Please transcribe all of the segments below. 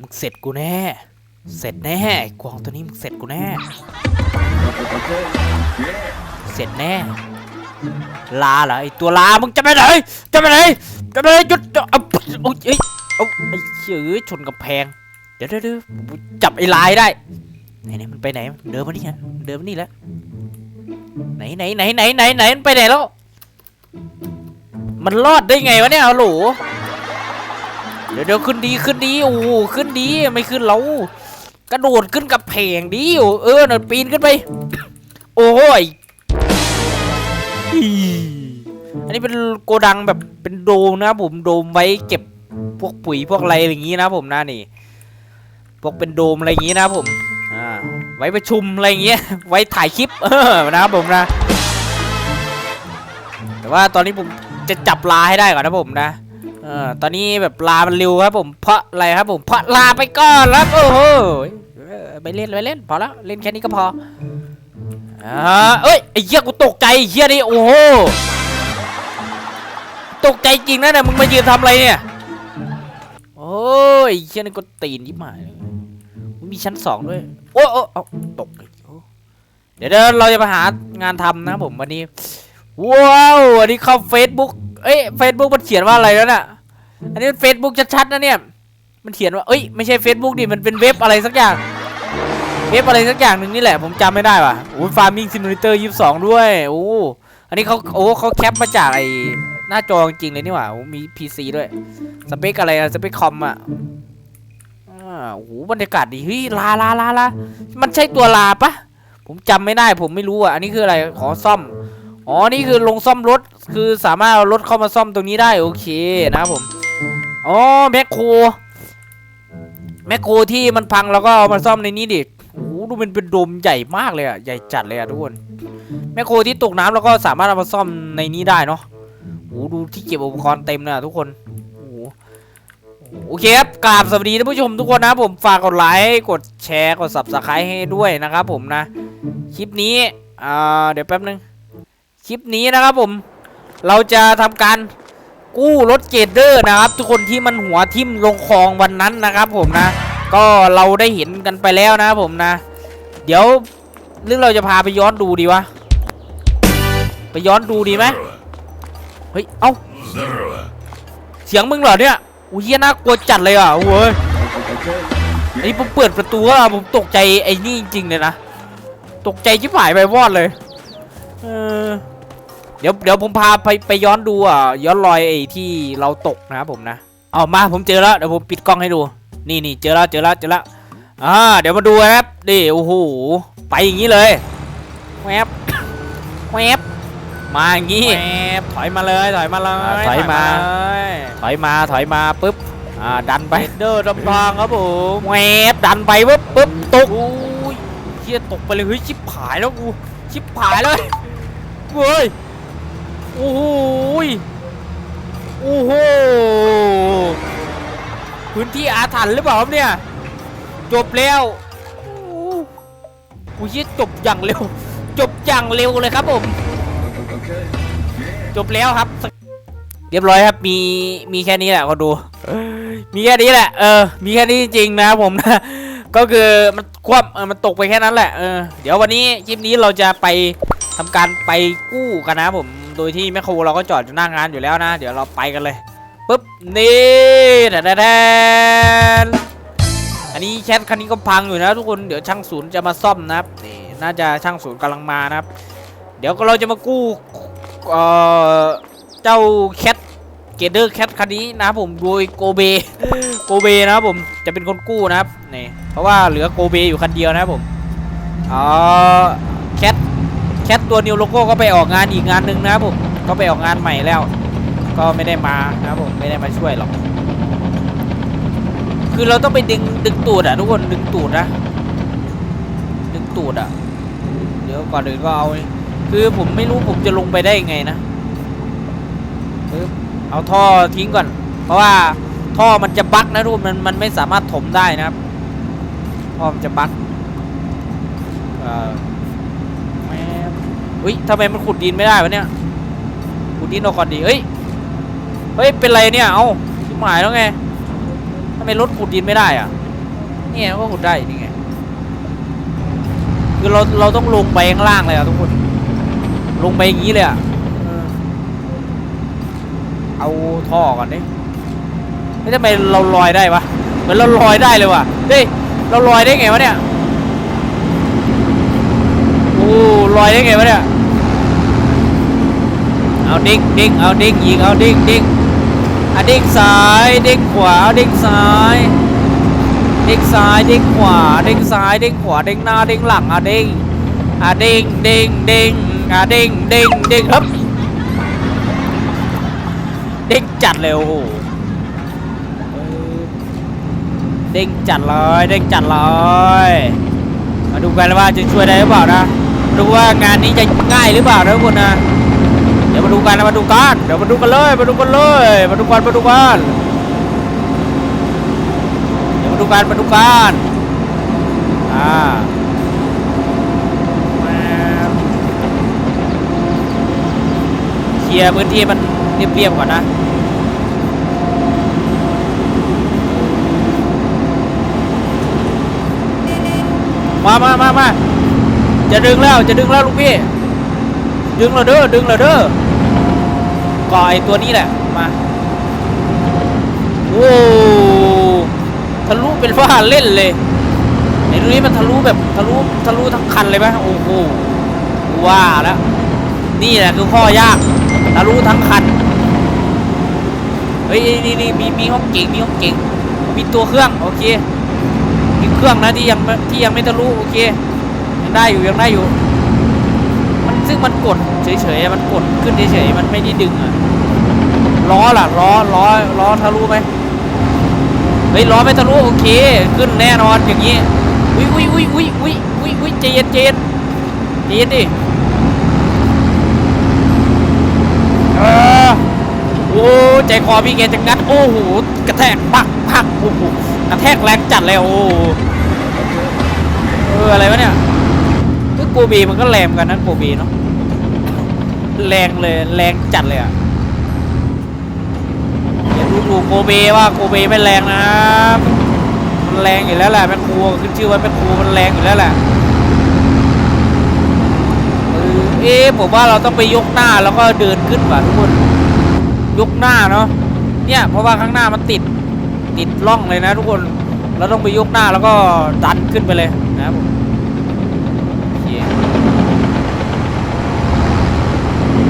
มึงเสร็จกูแน่ เสร็จแน่กวางตัวนี้มึงเสร็จกูแน่ เสร็จแน่ ลาเหรอไอตัวลา มึงจะไปไหน จะไปไหน จะไปไหนหยุดเอาโอ้ยเอ้ยเอาไอ้เชื่อชนกำแพง เดี๋ยวเดี๋ยวจับไอ้ลายได้ ไหนไหนมันไปไหน เดินมานี่ฮะเดินมานี่แล้วไหนไหนไหนไหนไหนไหนมันไปไหนแล้ว มันรอดได้ไงวะเนี่ยฮัลโหล เดี๋ยวเดี๋ยวขึ้นดีขึ้นดีโอ้ขึ้นดีไม่ขึ้นเรากระโดดขึ้นกับแผงดีเออหน่ะปีนขึ้นไป โอ้ยอันนี้เป็นโกดังแบบเป็นโดมนะผมโดมไว้เก็บพวกปุ๋ยพวกอะไรอย่างงี้นะผมนะนี่ พวกเป็นโดมอะไรอย่างงี้นะผมอ่าไว้ประชุมอะไรอย่างเงี้ยไว้ถ่ายคลิปเออนะผมนะ แต่ว่าตอนนี้ผมจะจับลาให้ได้ก่อนนะผมนะ เออตอนนี้แบบลามันเร็วครับผมเพราะอะไรครับผมเพราะลาไปก่อนแล้วโอ้โหไปเล่นไปเล่นพอแล้วเล่นแค่นี้ก็พออ่าเอ้ยไอ้เหี้ยกูตกใจเหี้ยนี่โอ้โหตกใจจริงนะเนี่ยมึงมายืนทำอะไรเนี่ยโอ้ยเหี้ยนี่ก็ตีนยิ่หมายมีชั้นสองด้วย โอ้โอ้เอาตกเดี๋ยวเดี๋ยวเราจะมาหางานทำนะผมวันนี้ ว้าววันนี้เข้า Facebook เอ้ยเฟซบุ๊กมันเขียนว่าอะไรแล้วน่ะ อันนี้เฟซบุ๊กชัดๆนะเนี่ย มันเขียนว่า เอ้ยไม่ใช่ Facebook ดิ มันเป็นเว็บอะไรสักอย่าง เว็บอะไรสักอย่างหนึ่งนี่แหละ ผมจำไม่ได้ว่ะโอ้ฟาร์มิงซิมูเลเตอร์ยี่สิบสองด้วย โอ้ อันนี้เขาโอ้เขาแคปมาจากไอ้หน้าจอจริงเลยนี่หว่าโอ้มี PC ด้วย สเปคอะไรอะสเปคคอมอะอ่าโอ้โหบรรยากาศดีเฮ้ยลาลาลาลามันใช่ตัวลาปะผมจำไม่ได้ผมไม่รู้อะอันนี้คืออะไร ขอซ่อม อ๋อ นี่คือลงซ่อมรถ คือสามารถเอารถเข้ามาซ่อมตรงนี้ได้ โอเคนะครับผม อ๋อ แมคโคร แมคโครที่มันพังแล้วก็เอามาซ่อมในนี้ดิโอ้โหดูมันเป็นโดมใหญ่มากเลยอะใหญ่จัดเลยอะทุกคน แมคโครที่ตกน้ำแล้วก็สามารถเอามาซ่อมในนี้ได้เนาะโอ้โหดูที่เก็บอุปกรณ์เต็มเลยอะทุกคนโอเคครับกราบสวัสดีท่านผู้ชมทุกคนนะผมฝากกดไลค์กดแชร์กด subscribe ให้ด้วยนะครับผมนะ คลิปนี้เดี๋ยวแป๊บนึง ลิปนี้นะครับผม เราจะทำการกู้รถเกเดอร์นะครับ ทุกคนที่มันหัวทิ่มลงคลองวันนั้นนะครับ ผมนะ ก็เราได้เห็นกันไปแล้วนะครับผมนะ เดี๋ยวหรือเราจะพาไปย้อนดูดีวะไปย้อนดูดีไหมเฮ้ยเอ้าเสียงมึงเหรอเนี่ยอุ้ยน่ากลัวจัดเลยอะเว้ยไอ้ผมเปิดประตูอะผมตกใจไอ้นี่จริงๆเลยนะตกใจชิบหายไปวอดเลย เออ เดี๋ยวเดี๋ยวผมพาไปไปย้อนดูอะย้อนรอยไอ้ที่เราตกนะครับผมนะเอามาผมเจอแล้วเดี๋ยวผมปิดกล้องให้ดู นี่นี่เจอแล้วเจอแล้วเจอแล้วอ่าเดี๋ยวมาดูครับนี่โอ้โหไปอย่างนี้เลยแวบแวบมาอย่างนี้แอบถอยมาเลยถอยมาเลยอ่าถอยมาถอยมาถอยมาปุ๊บอ่าดันไปไปเดอร์ดำบางครับผมแวบดันไปปุ๊บปุ๊บตกอุ้ยเฮียตกไปเลยเฮ้ยชิบหายแล้วกูชิบหายเลยเว้ย โอ้โหโอ้โหพื้นที่อาถรรพ์หรือเปล่าครับเนี่ย จบแล้วโอ้โหกูเฮียจบอย่างเร็ว จบอย่างเร็วเลยครับผม จบแล้วครับ เรียบร้อยครับ มี มีแค่นี้แหละก็ดู มีแค่นี้แหละ เออ มีแค่นี้จริงๆนะครับผมนะ ก็คือมันคว่ำมันตกไปแค่นั้นแหละ เออ เดี๋ยววันนี้คลิปนี้เราจะไปทำการไปกู้กันนะผม โดยที่แมคโครเราก็จอดหน้างานอยู่แล้วนะ เดี๋ยวเราไปกันเลยปุ๊บนี่แทนแทนอันนี้แคทคันนี้ก็พังอยู่นะทุกคนเดี๋ยวช่างศูนย์จะมาซ่อมนะครับนี่น่าจะช่างศูนย์กำลังมานะครับ เดี๋ยวก็เราจะมากู้เอ่อเจ้าแคทเกเดอร์แคทคันนี้นะครับผมโดยโกเบโกเบนะครับผมจะเป็นคนกู้นะครับนี่เพราะว่าเหลือโกเบอยู่คันเดียวนะครับผมอ๋อ ทแคทตัวนิวโลโก้ก็ไปออกงานอีกงานหนึ่งนะครับผมก็ไปออกงานใหม่แล้ว ก็ไม่ได้มานะครับผมไม่ได้มาช่วยหรอก คือเราต้องไปดึงดึงตูดอะทุกคนดึงตูดนะดึงตูดอะเดี๋ยวก่อนอื่นก็เอาคือผมไม่รู้ผมจะลงไปได้ยังไงนะเอาท่อทิ้งก่อน เพราะว่าท่อมันจะบั๊กนะทุกคนมันมันไม่สามารถถมได้นะครับท่อมันจะบั๊กเอ่อ อุ้ยทำไมมันขุดดินไม่ได้วะเนี่ย ขุดดินออกก่อนดีเฮ้ย เฮ้ย เป็นไรเนี่ย เอ้าชิบหายแล้วไงทำไมรถขุดดินไม่ได้อะเนี่ยก็ขุดได้นี่ไง คือเราเราต้องลงไปข้างล่างเลยอะทุกคน ลงไปอย่างนี้เลยอะเอาท่อก่อนดิเฮ้ยทำไมเราลอยได้วะ เหมือนเราลอยได้เลยว่ะเฮ้ย เราลอยได้ไงวะเนี่ยโอ้ ลอยได้ไงวะเนี่ย เอาดิ้งดิ้งเอาดิ้งยิงเอาดิ้งดิ้งอะดิ้งซ้ายดิ้งขวาดิ้งซ้ายดิ้งซ้ายดิ้งขวาดิ้งซ้ายดิ้งขวาดิ้งหน้าดิ้งหลังอะดิ้งอะดิ้งดิ้งดิ้งอะดิ้งดิ้งดิ้งครับดิ้งจัดเลยโอ้โหเออเด้งจัดเลยเด้งจัดเลยมาดูกันว่าจะช่วยได้หรือเปล่านะ ดูว่างานนี้จะง่ายหรือเปล่านะทุกคนนะเดี๋ยวมาดูกันนะมาดูกันเดี๋ยวมาดูกันเลยมาดูกันเลยมาดูกันมาดูกันเดี๋ยวมาดูกันมาดูกันอ่าเคลียร์พื้นที่มันเรียบๆก่อนนะมามามามา จะดึงแล้วจะดึงแล้วลูกพี่ ดึงเราเด้อดึงเราเด้อก่อไอตัวนี้แหละมาโอ้ทะลุเป็นฟ้าเล่นเลยไอ้ตรงนี้มันทะลุแบบทะลุทะลุทั้งคันเลยไหมโอ้โหว่าแล้วนี่แหละคือข้อยากทะลุทั้งคันเฮ้ยนี่นี่มีมีห้องเก่งมีห้องเก่งมีตัวเครื่องโอเคมีเครื่องนะที่ยังที่ยังไม่ทะลุโอเค ได้อยู่ยังได้อยู่ มันซึ่งมันกดเฉยๆมันกดขึ้นเฉยๆมันไม่ได้ดึงอะล้อล่ะล้อล้อล้อทะลุไหมเฮ้ยล้อไม่ทะลุโอเค ขึ้นแน่นอนอย่างนี้อุ้ยอุ้ยอุ้ยอุ้ยอุ้ยอุ้ยอุ้ยใจเย็นใจเย็นใจเย็นดิเออโอ้ใจคอพี่แกจะงัดโอ้โหกระแทกปักปักโอ้โหกระแทกแรงจัดเลยโอ้เอออะไรวะเนี่ย โกบีมันก็แรงเหมือนกันนะโกบีเนาะแรงเลยแรงจัดเลยอะอย่าดูถูกโกบีว่าโกบีไม่แรงนะมันแรงอยู่แล้วแหละแม่ครูขึ้นชื่อว่าแม่ครูมันแรงอยู่แล้วแหละเออผมว่าเราต้องไปยกหน้าแล้วก็เดินขึ้นว่ะทุกคนยกหน้าเนาะเนี่ยเพราะว่าข้างหน้ามันติดติดร่องเลยนะ ทุกคนเราต้องไปยกหน้าแล้วก็ดันขึ้นไปเลยนะครับผม โอเค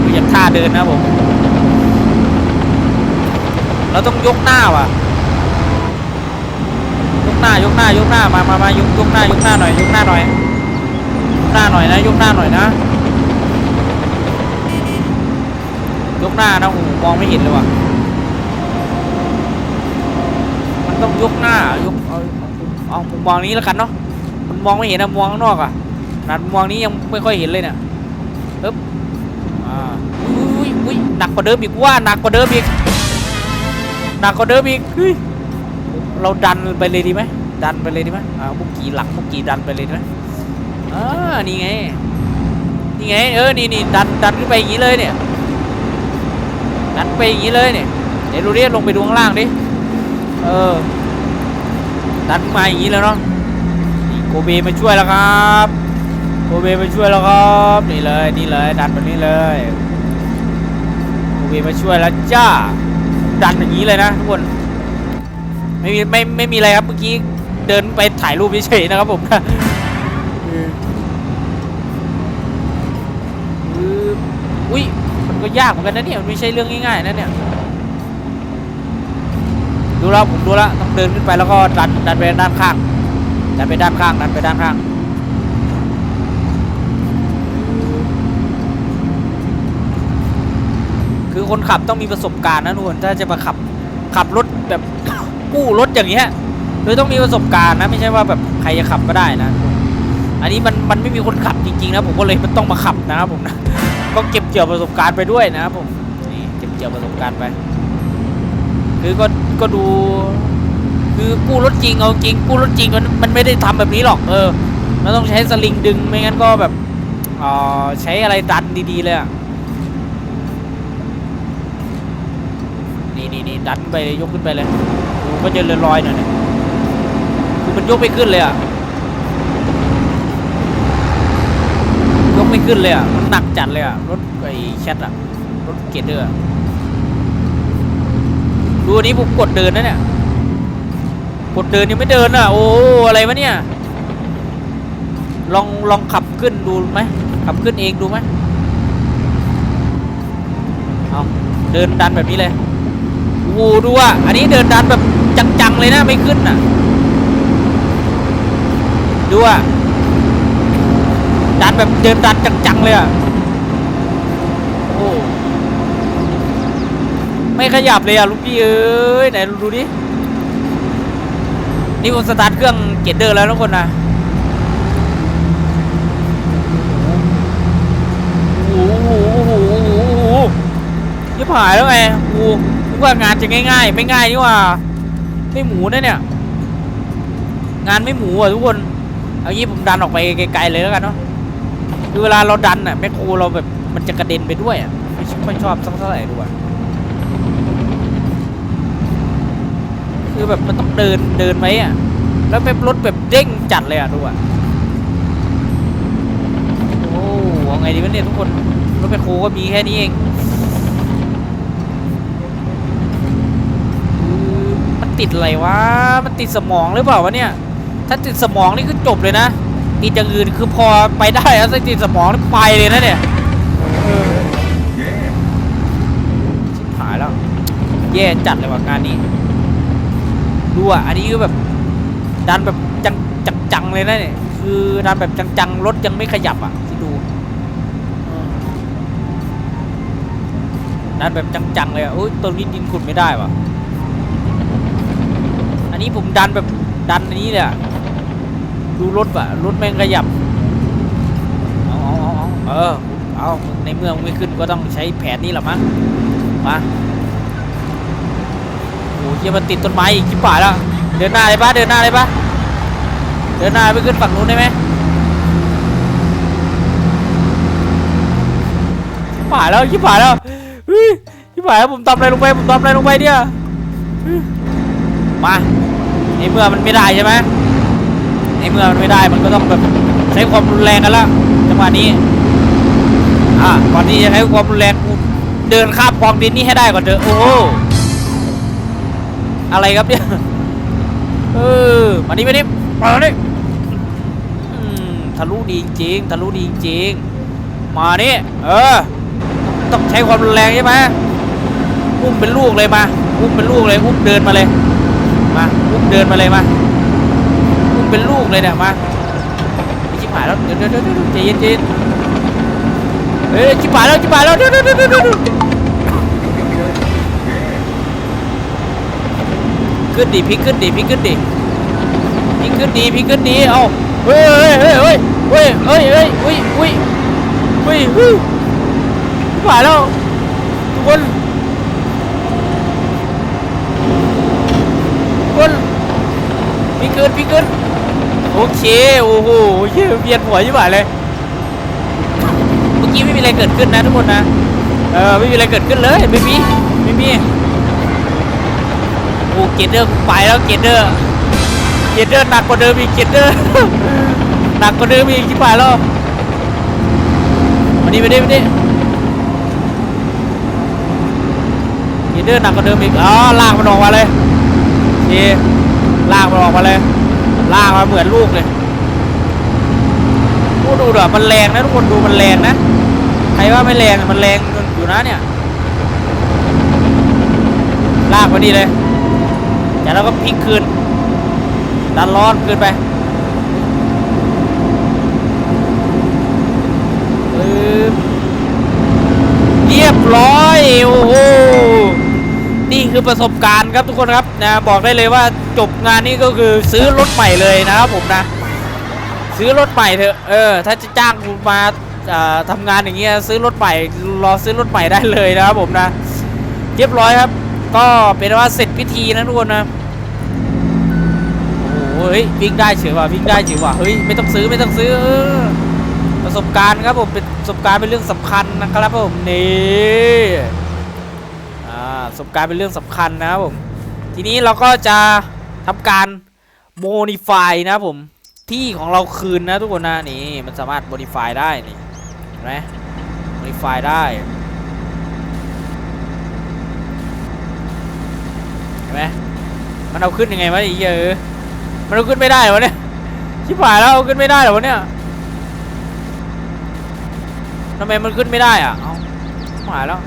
ดูจากท่า เดินนะผม เราต้องยกหน้าว่ะ ยกหน้ายกหน้ายกหน้ามามามายกยกหน้ายกหน้าหน่อยยกหน้าหน่อยยกหน้าหน่อยนะยกหน้าหน่อยนะยกหน้านะโอ้มองไม่เห็นเลยว่ะ มันต้องยกหน้ายกเอาเอามุมมองนี้แล้วกันเนาะ มันมองไม่เห็นนะมองข้างนอกอะขนาดมองนี้ยังไม่ค่อยเห็นเลยเนี่ยปึ๊บอ่าอุ้ยอุ้ย หนักกว่าเดิมอีกว่าหนักกว่าเดิมอีกหนักกว่าเดิมอีกเฮ้ยเราดันไปเลยดีไหมดันไปเลยดีไหมอ่ามุกกี่หลังมุกกี่ดันไปเลยดีไหมอ่านี่ไงนี่ไงเออนี่นี่ดันดันขึ้นไปอย่างนี้เลยเนี่ยดันไปอย่างนี้เลยเนี่ยเดี๋ยวดูดิลงไปดูข้างล่างดิเออดันมาอย่างนี้แล้วเนาะโกเบมาช่วยแล้วครับโกเบมาช่วยแล้วครับนี่เลยนี่เลยดันแบบนี้เลย โกเบมาช่วยแล้วจ้า ดันอย่างนี้เลยนะทุกคนไม่มีไม่ไม่มีอะไรครับเมื่อกี้เดินไปถ่ายรูปเฉยๆนะครับผมนะเอออุ้ยมันก็ยากเหมือนกันนะเนี่ยมันไม่ใช่เรื่องง่ายๆนะเนี่ยดูแล้วผมดูแล้วต้องเดินขึ้นไปแล้วก็ดันดันไปด้านข้างดันไปด้านข้างดันไปด้านข้าง คนขับต้องมีประสบการณ์นะทุกคนถ้าจะมาขับขับรถแบบกู้รถอย่างเงี้ยโดยต้องมีประสบการณ์นะ ไม่ใช่ว่าแบบใครจะขับก็ได้นะ อันนี้มันมันไม่มีคนขับจริงๆนะผมก็เลยมันต้องมาขับนะครับผมนะก็เก็บเกี่ยวประสบการณ์ไปด้วยนะครับผมนี่เก็บเกี่ยวประสบการณ์ไป คือก็ก็ดู คือกู้รถจริงเอาจริงกู้รถจริงมันมันไม่ได้ทำแบบนี้หรอกเออมันต้องใช้สลิงดึงไม่งั้นก็แบบอ่อใช้อะไรดันดีๆเลยอะ นี่นี่นี่ดันไปเลยยกขึ้นไปเลยดูก็จะลอยๆหน่อยเนี่ยคือคือมันยกไม่ขึ้นเลยอะยกไม่ขึ้นเลยอะมันหนักจัดเลยอะรถไอ้แชทอะรถเกตเดอร์อะดูอันนี้ผมกดเดินนะเนี่ยกดเดินยังไม่เดินอะ โอ้อะไรวะเนี่ยลองลองขับขึ้นดูไหมขับขึ้นเองดูไหมเอาเดินดันแบบนี้เลย โอ้โหดูอะอันนี้เดินดันแบบจัง ๆ เลยนะ ไม่ขึ้นอะ ดูอะดันแบบเดินดันจัง ๆ เลยอะ โอ้ ไม่ขยับเลยอะลูกพี่เอ้ย ไหนดูดิ นี่ผมสตาร์ทเครื่องเกตเดอร์แล้วทุกคนนะโอ้โหโอ้โหโอ้โหยิ่หายแล้วไงโอ้ ว่างานจะง่าย ๆ ไม่ง่ายนี่ว่า ไม่หมูนะเนี่ย งานไม่หมูอะทุกคนเอางี้ผมดันออกไปไกลๆเลยแล้วกันเนาะคือเวลาเราดันอะแมคโครเราแบบมันจะกระเด็นไปด้วยอะไม่ค่อยชอบสักเท่าไหร่ด้วยคือแบบมันต้องเดินเดินไว้อะแล้วแบบรถแบบเด้งจัดเลยอะดูอะโอ้เอาไงดีวะเนี่ยทุกคนรถแมคโครก็มีแค่นี้เองคือมัน ติดอะไรวะ มันติดสมองหรือเปล่าวะเนี่ย ถ้าติดสมองนี่คือจบเลยนะ ติดอย่างอื่นคือพอไปได้แล้วถ้าติดสมองนี่ไปเลยนะเนี่ยเออชิบหายแล้ว แย่จัดเลยว่ะงานนี้ดูอะ อันนี้คือแบบดันแบบจังจังจังเลยนะเนี่ย คือดันแบบจังๆรถยังไม่ขยับอะที่ดูเออดันแบบจังๆเลยอะโอ้ยตรงนี้ดินขุดไม่ได้ว่ะอั นนี้ผมดันแบบดันอันนี้เลยอะดูรถว่ะรถแม่งขยับเอาเอาเอาเอเอเอาในเมืองไม่ขึ้นก็ต้องใช้แผนนี้แหละมั้งมาโอ้ยมันติดต้นไม้อีกชิบหายแล้วเดินหน้าเลยปะเดินหน้าเลยปะเดินหน้าไปขึ้นฝั่งนู้นได้ไหมชิบหายแล้วชิบหายแล้วเฮ้ยชิบหายแล้วผมทำอะไรลงไปผมทำอะไรลงไปเนี่ยเฮ้ยมา ในเมื่อมันไม่ได้ใช่ไหมในเมื่อมันไม่ได้มันก็ต้องแบบใช้ความรุนแรงกันแล้วจังหวะนี้ อะก่อนที่จะใช้ความรุนแรงกูเดินข้ามกองดินนี่ให้ได้ก่อนเถอะโอ้โหอะไรครับเนี่ยเออมานี่มานี่มานี่อืมทะลุดีจริงทะลุดีจริงมานี่เออต้องใช้ความรุนแรงใช่ไหมอุ้มเป็นลูกเลยมา อุ้มเป็นลูกเลย อุ้มเดินมาเลย มาอุ้มเดินมาเลยมาอุ้มเป็นลูกเลยเนี่ยมาไอ้ชิบหายแล้วเดี๋ยวเดี๋ยวเดี๋ยวเดี๋ยวใจเย็นใจเย็นเฮ้ยชิบหายแล้วชิบหายแล้วเดี๋ยวเดี๋ยวเดี๋ยวเดี๋ยวเดี๋ยวขึ้นดิพลิกขึ้นดิพลิกขึ้นดิพลิกขึ้นดีพลิกขึ้นดีเอาเฮ้ยเฮ้ยเฮ้ยเฮ้ยเฮ้ยเฮ้ยเฮ้ยเฮ้ยเฮ้ยเฮ้ยเฮ้ยชิบหายแล้วทุกคนทุกคน พลิกขึ้นพลิกขึ้นโอเคโอ้โหเหี้ยเวียนหัวชิบหายเลยเมื่อกี้ไม่มีอะไรเกิดขึ้นนะทุกคนนะเออไม่มีอะไรเกิดขึ้นเลยไม่มีไม่มีโอ้เกตเดอร์ไปแล้วเกตเดอร์เกตเดอร์หนักกว่าเดิมอีกเกตเดอร์หนักกว่าเดิมอีกที่ไปแล้วมาดิมาดิมาดิเกตเดอร์หนักกว่าเดิมอีกอ๋อลากมันออกมาเลยโอเค ลากมันออกมาเลย ลากมาเหมือนลูกเลยโอ้ดูเดิมันแรงนะทุกคนดูมันแรงนะ ใครว่าไม่แรงมันแรงอยู่นะเนี่ย ลากมาดีเลยจากแล้วก็พลิกคืน ดันร้อนคืนไปเรียบร้อย โอ้โห คือประสบการณ์ครับทุกคนครับนะบอกได้เลยว่าจบงานนี้ก็คือซื้อรถใหม่เลยนะครับผมนะ ซื้อรถใหม่เถอะเออถ้าจะจ้างคุณมาอ่าทำงานอย่างเงี้ยซื้อรถใหม่รอซื้อรถใหม่ได้เลยนะครับผมนะเรียบร้อยครับ ก็เป็นว่าเสร็จพิธีนะทุกคนนะโอ้โหเฮ้ยวิ่งได้เฉยว่ะวิ่งได้เฉยว่ะเฮ้ยไม่ต้องซื้อไม่ต้องซื้อประสบการณ์ครับผมเป็นประสบการณ์เป็นเรื่องสำคัญนะครับผมนี่ ประสบการณ์เป็นเรื่องสำคัญนะครับผม ทีนี้เราก็จะทำการโมดิฟายนะผมที่ของเราคืนนะทุกคนนะนี่มันสามารถโมดิฟายได้นี่เห็นไหมโมดิฟายได้เห็นไหมมันเอาขึ้นยังไงวะไอ้เหี้ยอมันเอาขึ้นไม่ได้เหรอวะเนี่ยชิบหายแล้วเอาขึ้นไม่ได้เหรอวะเนี่ยทำไมมันขึ้นไม่ได้อะเอาหายแล้ว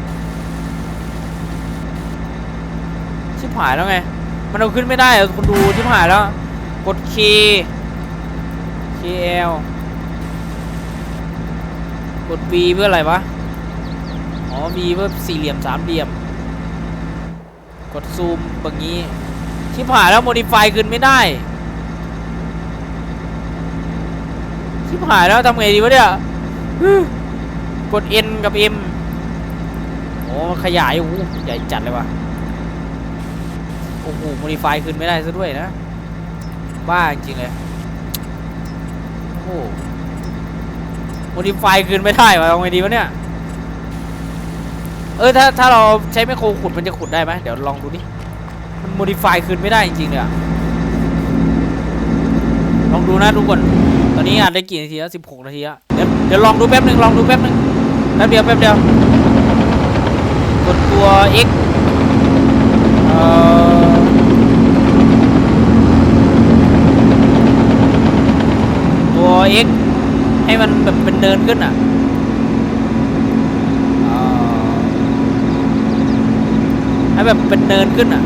ชิบหายแล้วไง มันเอาขึ้นไม่ได้คุณดูที่หายแล้ว กด K KL กด V เพื่ออะไรวะ อ๋อ V เพื่อสี่เหลี่ยมสามเหลี่ยม กดซูมแบบนี้ ชิบหายแล้ว modify ขึ้นไม่ได้ ชิบหายแล้วทำไงดีวะเนี่ยกด N กับ M โอ้ขยายโอ้ใหญ่จัดเลยว่ะ โอ้โหโมดิฟายขึ้นไม่ได้ซะด้วยนะ บ้าจริงเลย โอ้โหโมดิฟายขึ้นไม่ได้วะเอาไงดีวะเนี่ย เออถ้าถ้าเราใช้แมโครขุดมันจะขุดได้ไหมเดี๋ยวลองดูดิ มันโมดิฟายขึ้นไม่ได้จริงๆเลยอะลองดูนะทุกคน ตอนนี้อ่านได้กี่นาทีแล้วสิบหกนาทีแล้วเดี๋ยวเดี๋ยวลองดูแป๊บหนึ่งลองดูแป๊บหนึ่งแป๊บเดียวแป๊บเดียวกดตัว X เอ่อ ตัว x ให้มันแบบเป็นเนินขึ้นอะเอ่อให้แบบเป็นเนินขึ้นอะ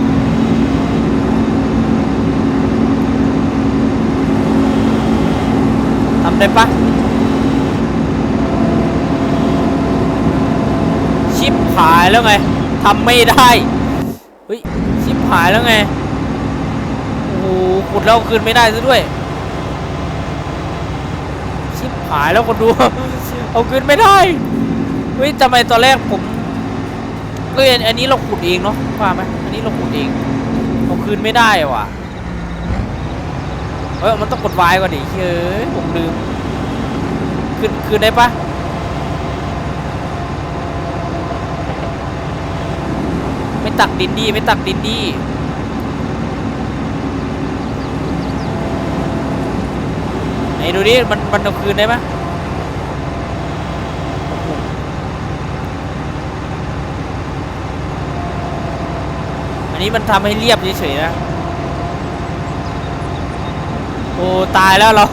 ทำได้ปะชิปหายแล้วไงทำไม่ได้เฮ้ยชิปหายแล้วไงโอ้โหขุดแล้วคืนไม่ได้ซะด้วยชิป หายแล้วคนดู เอาคืนไม่ได้เฮ้ยทำไมตอนแรกผมเอ้ยอันอันนี้เราขุดเองเนาะว่าไหมอันนี้เราขุดเองเอาคืนไม่ได้ว่ะเอ้ยมันต้องกดวายก่อนดิเฮ้ยผมลืมคืนคืนได้ปะไม่ตักดินดีไม่ตักดินดีไห นดูดิมันมันเอาคืนได้ไหมอันนี้มันทำให้เรียบเฉยๆนะ โอ้ ตายแล้วเรา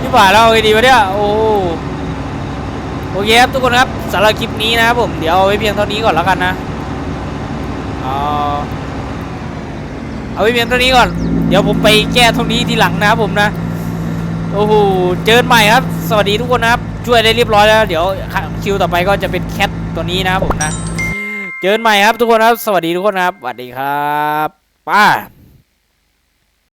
ที่ผ่านเราไงดีวะเนี่ย โอ้ โอเคครับทุกคนครับสำหรับคลิปนี้นะครับผม เดี๋ยวเอาไว้เพียงเท่านี้ก่อนแล้วกันนะ เอาเอาไว้เพียงเท่านี้ก่อน เดี๋ยวผมไปแก้ตรงนี้ทีหลังนะครับผมนะ โอ้โห เจอกันใหม่ครับ สวัสดีทุกคนนะครับ ช่วยได้เรียบร้อยแล้ว เดี๋ยวคิวต่อไปก็จะเป็นแคทตัวนี้นะครับผมนะ เจอกันใหม่ครับทุกคนครับ สวัสดีทุกคนครับ สวัสดีครับ ป้า